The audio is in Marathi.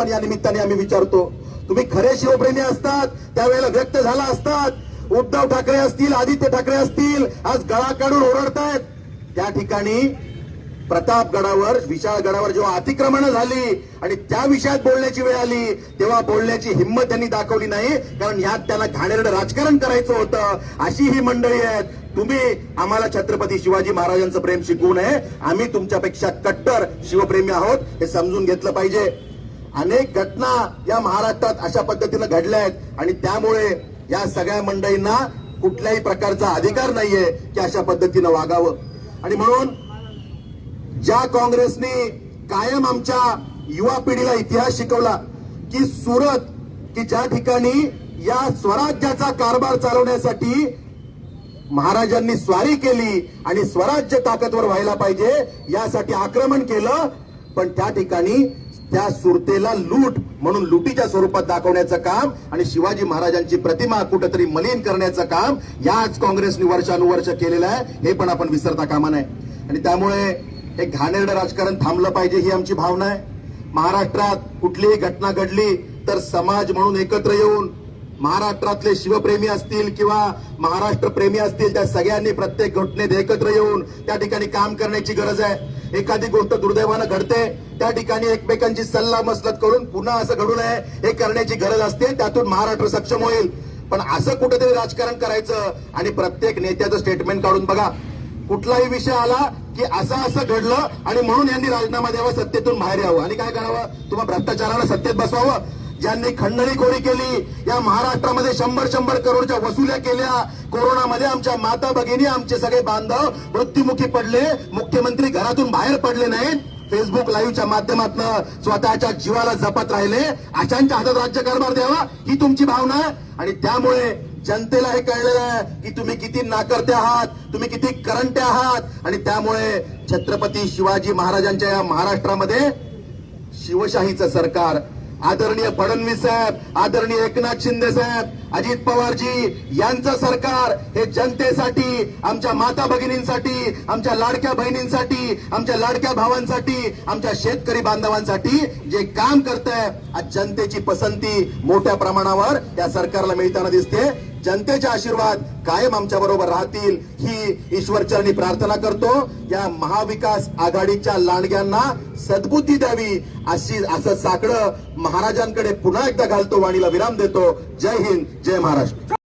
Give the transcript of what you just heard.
पण या निमित्ताने आम्ही विचारतो तुम्ही खरे शिवप्रेमी असतात त्यावेळेला व्यक्त झाला असतात. उद्धव ठाकरे असतील आदित्य ठाकरे असतील आज गळा काढून ओरडतायत. त्या ठिकाणी प्रतापगडावर विशाळगडावर जेव्हा अतिक्रमण झाली आणि त्या विषयात बोलण्याची वेळ आली तेव्हा बोलण्याची हिंमत त्यांनी दाखवली नाही कारण यात त्यांना घाणेरडं राजकारण करायचं होतं. अशी ही मंडळी आहेत. तुम्ही आम्हाला छत्रपती शिवाजी महाराजांचं प्रेम शिकवू नये. आम्ही तुमच्यापेक्षा कट्टर शिवप्रेमी आहोत. हे समजून घेतलं पाहिजे. अनेक घटना या महाराष्ट्रात अशा पद्धतीनं घडल्या आहेत. आणि त्यामुळे या सगळ्या मंडळींना कुठल्याही प्रकारचा अधिकार नाहीये की अशा पद्धतीनं वागावं. आणि म्हणून ज्या काँग्रेसने कायम आमच्या युवा पिढीला इतिहास शिकवला की सुरत की ज्या ठिकाणी या स्वराज्याचा कारभार चालवण्यासाठी महाराजांनी स्वारी केली आणि स्वराज्य ताकदवर व्हायला पाहिजे यासाठी आक्रमण केलं पण त्या ठिकाणी त्या सुरतेला लूट म्हणून लुटीच्या स्वरूपात दाखवण्याचं काम आणि शिवाजी महाराजांची प्रतिमा कुठेतरी मलिन करण्याचं काम याच काँग्रेसने वर्षानुवर्ष केलेलं आहे हे पण आपण विसरता कामा नये. आणि त्यामुळे हे घाणेरडं राजकारण थांबलं पाहिजे ही आमची भावना आहे. महाराष्ट्रात कुठलीही घटना घडली तर समाज म्हणून एकत्र येऊन महाराष्ट्रातले शिवप्रेमी असतील किंवा महाराष्ट्र प्रेमी असतील त्या सगळ्यांनी प्रत्येक घटनेत एकत्र येऊन त्या ठिकाणी काम करण्याची गरज आहे. एखादी गोष्ट दुर्दैवानं घडते त्या ठिकाणी एकमेकांची सल्ला मसलत करून पुन्हा असं घडू नये हे करण्याची गरज असते त्यातून महाराष्ट्र सक्षम होईल. पण असं कुठेतरी राजकारण करायचं आणि प्रत्येक नेत्याचं स्टेटमेंट काढून बघा. कुठलाही विषय आला की असं असं घडलं आणि म्हणून यांनी राजीनामा द्यावा सत्तेतून बाहेर यावं. आणि काय करावं? तुम्हाला भ्रष्टाचाराला सत्तेत बसवावं. ज्यांनी खंडणीखोरी केली. या महाराष्ट्रामध्ये शंभर शंभर करोडच्या वसुल्या केल्या. कोरोनामध्ये आमच्या माता भगिनी आमचे सगळे बांधव मृत्युमुखी पडले. मुख्यमंत्री घरातून बाहेर पडले नाहीत. फेसबुक लाईव्हच्या माध्यमातून स्वतःच्या जीवाला जपत राहिले. अशांच्या हातात राज्य कारभार द्यावा ही तुमची भावना. आणि त्यामुळे जनतेला हे कळलेलं आहे की तुम्ही किती नाकर्ते आहात तुम्ही किती करंटे आहात. आणि त्यामुळे छत्रपती शिवाजी महाराजांच्या या महाराष्ट्रामध्ये शिवशाहीचं सरकार आदरणीय फडणवीस साहेब आदरणीय एकनाथ शिंदे साहेब अजित पवारजी यांचं सरकार हे जनतेसाठी आमच्या माता भगिनींसाठी आमच्या लाडक्या बहिणींसाठी आमच्या लाडक्या भावांसाठी आमच्या शेतकरी बांधवांसाठी जे काम करत आहे आज जनतेची पसंती मोठ्या प्रमाणावर या सरकारला मिळताना दिसते. जनतेचे आशीर्वाद कायम आमच्या बरोबर राहतील ही ईश्वरचरणी प्रार्थना करतो. या महाविकास आघाडीच्या लांडग्यांना सद्बुद्धी द्यावी अशी असं साकडं महाराजांकडे पुन्हा एकदा घालतो वाणीला विराम देतो. जय हिंद जय महाराष्ट्र.